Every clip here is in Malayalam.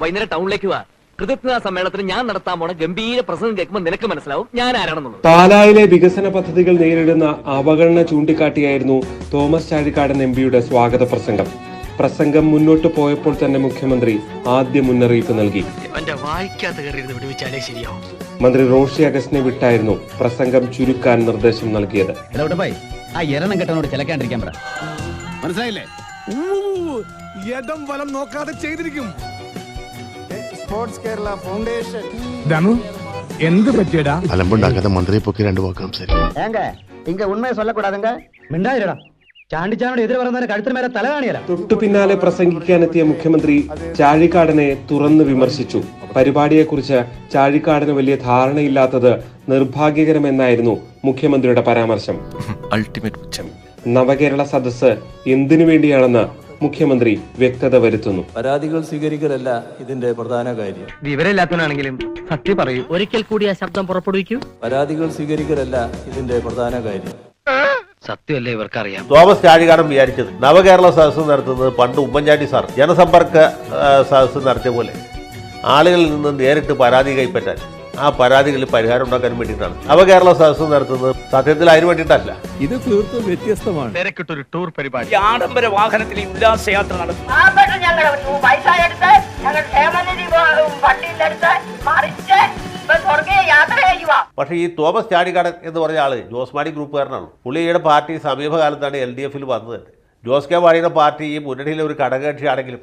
വൈകുന്നേരം ടൗണിലേക്ക് വാ. കൃതജ്ഞതാ സമ്മേളനത്തിന് ഞാൻ നടത്താൻ പോണ ഗംഭീര പ്രസംഗം കേൾക്കുമ്പോൾ നിനക്ക് മനസ്സിലാവും. ഞാൻ ആരാണെന്നുള്ളത്. പാലായിലെ വികസന പദ്ധതികൾ നേരിടുന്ന അവഗണന ചൂണ്ടിക്കാട്ടിയായിരുന്നു തോമസ് ചാഴിക്കാടൻ എം പിയുടെ സ്വാഗത പ്രസംഗം. പ്രസംഗം മുന്നോട്ട് പോയപ്പോൾ തന്നെ മുഖ്യമന്ത്രി ആദ്യ മുന്നറിയിപ്പ് നൽകി. മന്ത്രി റോഷി അഗസ്റ്റിനെ വിട്ടായിരുന്നു പ്രസംഗം ചുരുക്കാൻ നിർദ്ദേശം നൽകിയത്. മനസ്സിലായില്ലേ? നോക്കാതെ ചെയ്തിരിക്കും. സ്പോർട്സ് കേരള ഫൗണ്ടേഷൻ ദമു എന്ത് പറ്റിയടാ അലമ്പുണ്ടാക്കാതെ മന്ത്രിയെ പൊക്കി രണ്ടു വാക്കാം ശരി ஏங்க இங்க உண்மையை சொல்லக்கூடாதுங்க മിണ്ടായിരടാ ചാണ്ടിച്ചാനോട് എതിരെ പറയുന്നവരെ കഴുത്തിന് മേലെ തല കാണിയല തൊട്ടു പിന്നാലെ പ്രസംഗിക്കാനെത്തിയ മുഖ്യമന്ത്രി ചാഴിക്കാടനെ തുറന്നു വിമർശിച്ചു പരിപാടിയെക്കുറിച്ച് ചാഴിക്കാടന് വലിയ ധാരണയില്ലാത്തത് നിർഭാഗ്യകരമെന്നായിരുന്നു മുഖ്യമന്ത്രിയുടെ പരാമർശം അൾട്ടിമേറ്റ് പുച്ഛം നവകേരള സദസ്സ് എന്തിനു വേണ്ടിയാണെന്ന് മുഖ്യമന്ത്രി വ്യക്തത വരുത്തുന്നു. പരാതികൾ സ്വീകരിക്കലല്ല ഇതിന്റെ പ്രധാന കാര്യം. വിവരമില്ലാത്തവനാണെങ്കിലും സത്യം പറയൂ. ഒരിക്കൽ കൂടി ആ ശബ്ദം പുറപ്പെടുവിക്കൂ. പരാതികൾ സ്വീകരിക്കലല്ല ഇതിന്റെ പ്രധാന കാര്യം. സത്യമല്ലേ ഇവർക്കറിയാം. തോമസ് ചാഴികാടൻ വിചാരിച്ചത് നവകേരള സദസ്സ് നടത്തുന്നത് പണ്ട് ഉമ്മൻചാണ്ടി സാർ ജനസമ്പർക്ക സദസ് സദസ്സ് നടത്തിയ പോലെ. ആളുകളിൽ നിന്ന് നേരിട്ട് പരാതി കൈപ്പറ്റാൻ. ആ പരാതികളിൽ പരിഹാരം ഉണ്ടാക്കാൻ വേണ്ടിയിട്ടാണ്. നവകേരള സദസ്സ് നടത്തുന്നത് സത്യത്തിൽ അതിന് വേണ്ടിയിട്ടല്ല. ഇത് തീർത്തും വ്യത്യസ്തമാണ്. തിരക്കിട്ടൊരു ടൂർ പരിപാടി. ആഡംബര വാഹനത്തിൽ ഉല്ലാസയാത്ര നടത്തും. പാവപ്പെട്ട ഞങ്ങൾ പൈസ എടുത്ത് ഞങ്ങൾ ക്ഷേമനിധി ഫണ്ടിൽ എടുത്ത് മറിച്ച് ഇപ്പൊ സ്വർഗീയ യാത്ര ചെയ്യുക. പക്ഷേ ഈ തോമസ് ചാടിക്കാടൻ എന്ന് പറഞ്ഞ ആൾ ജോസ് മാണി ഗ്രൂപ്പുകാരനാണ്. പുള്ളിയുടെ പാർട്ടി സമീപകാലത്താണ് എൽ ഡി എഫിൽ വന്നത്. തന്നെ ജോസ് കെ മാണിയുടെ പാർട്ടി ഈ മുന്നണിയിലെ ഒരു ഘടകകക്ഷിയാണെങ്കിലും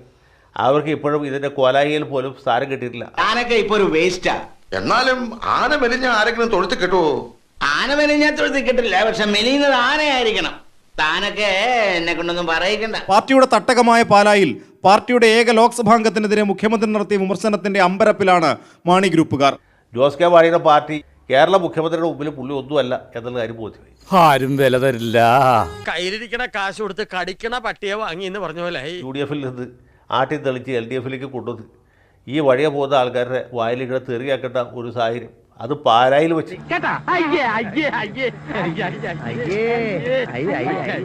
അവർക്ക് ഇപ്പോഴും ഇതിന്റെ കോലായിയിൽ പോലും സ്ഥാനം കിട്ടിയിട്ടില്ല. ഇപ്പൊ ഒരു വേസ്റ്റാ എന്നാലും ആന മെലിഞ്ഞ ആരെങ്കിലും തൊഴുത്ത് കിട്ടുമോ ആന മെലിഞ്ഞാത്തൊഴുത്തി കിട്ടില്ല പക്ഷെ മെലിയുന്നത് ആനയായിരിക്കണം. താനൊക്കെ എന്നെ കൊണ്ടൊന്നും പറയിക്കണ്ട. പാർട്ടിയുടെ തട്ടകമായ പാലായിൽ പാർട്ടിയുടെ ഏക ലോക്സഭാംഗത്തിനെതിരെ മുഖ്യമന്ത്രി നടത്തിയ വിമർശനത്തിന്റെ അമ്പരപ്പിലാണ് മാണി ഗ്രൂപ്പുകാർ. ജോസ് കെ മാണിയുടെ പാർട്ടി കേരള മുഖ്യമന്ത്രിയുടെ മുമ്പിൽ പുള്ളി ഒന്നുമല്ല എന്നുള്ള കാര്യം ബോധ്യമായി. ആരും വില തരില്ല. കയ്യിലിരിക്കണ കാശ് കൊടുത്ത് കടിക്കണ പട്ടിയെ വാങ്ങി എന്ന് പറഞ്ഞ പോലെ യു ഡി എഫിൽ നിന്ന് ആട്ടി തെളിച്ച് എൽ ഡി എഫിലേക്ക് കൊണ്ടുവന്ന് ഈ വഴിയെ പോകുന്ന ആൾക്കാരുടെ വായിലിങ്ങനെ തെറിയാക്കേണ്ട ഒരു സാഹചര്യം. അത് പാലായിൽ വെച്ച്.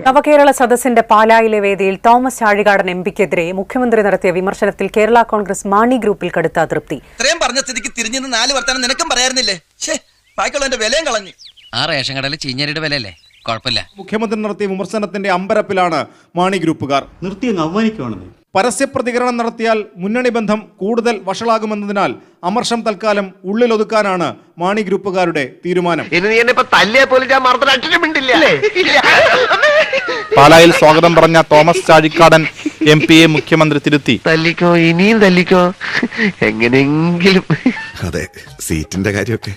നവകേരള സദസ്സിന്റെ പാലായിലെ വേദിയിൽ തോമസ് ചാഴികാടൻ എം പിക്കെതിരെ മുഖ്യമന്ത്രി നടത്തിയ വിമർശനത്തിൽ കേരള കോൺഗ്രസ് മാണി ഗ്രൂപ്പിൽ കടുത്ത അതൃപ്തി. ഇത്രയും പറഞ്ഞ സ്ഥിതിക്ക് തിരിഞ്ഞു നാല് വർത്താനം നിനക്കും പറയാറുന്നില്ലേ ഷേ ബാക്കിയുള്ളതിന്റെ വിലയും കളഞ്ഞു. ആ റേഷൻ കടയിൽ ചീഞ്ഞരിയുടെ വിലയല്ലേ? കുഴപ്പമില്ല. മുഖ്യമന്ത്രി നടത്തിയ വിമർശനത്തിന്റെ അമ്പരപ്പിലാണ് മാണി ഗ്രൂപ്പുകാർ. നിർത്തിയെന്ന് അവമാനിക്കുവാണെന്ന്. പരസ്യ പ്രതികരണം നടത്തിയാൽ മുന്നണി ബന്ധം കൂടുതൽ വഷളാകുമെന്നതിനാൽ അമർഷം തൽക്കാലം ഉള്ളിലൊതുക്കാനാണ് മാണി ഗ്രൂപ്പുകാരുടെ തീരുമാനം. പാലായിൽ സ്വാഗതം പറഞ്ഞ തോമസ് ചാഴിക്കാടൻ എം പിയെ മുഖ്യമന്ത്രി തിരുത്തി. തല്ലിക്കോ ഇനിയും തല്ലിക്കോ. എങ്ങനെയെങ്കിലും. അതെ സീറ്റിന്റെ കാര്യമൊക്കെ.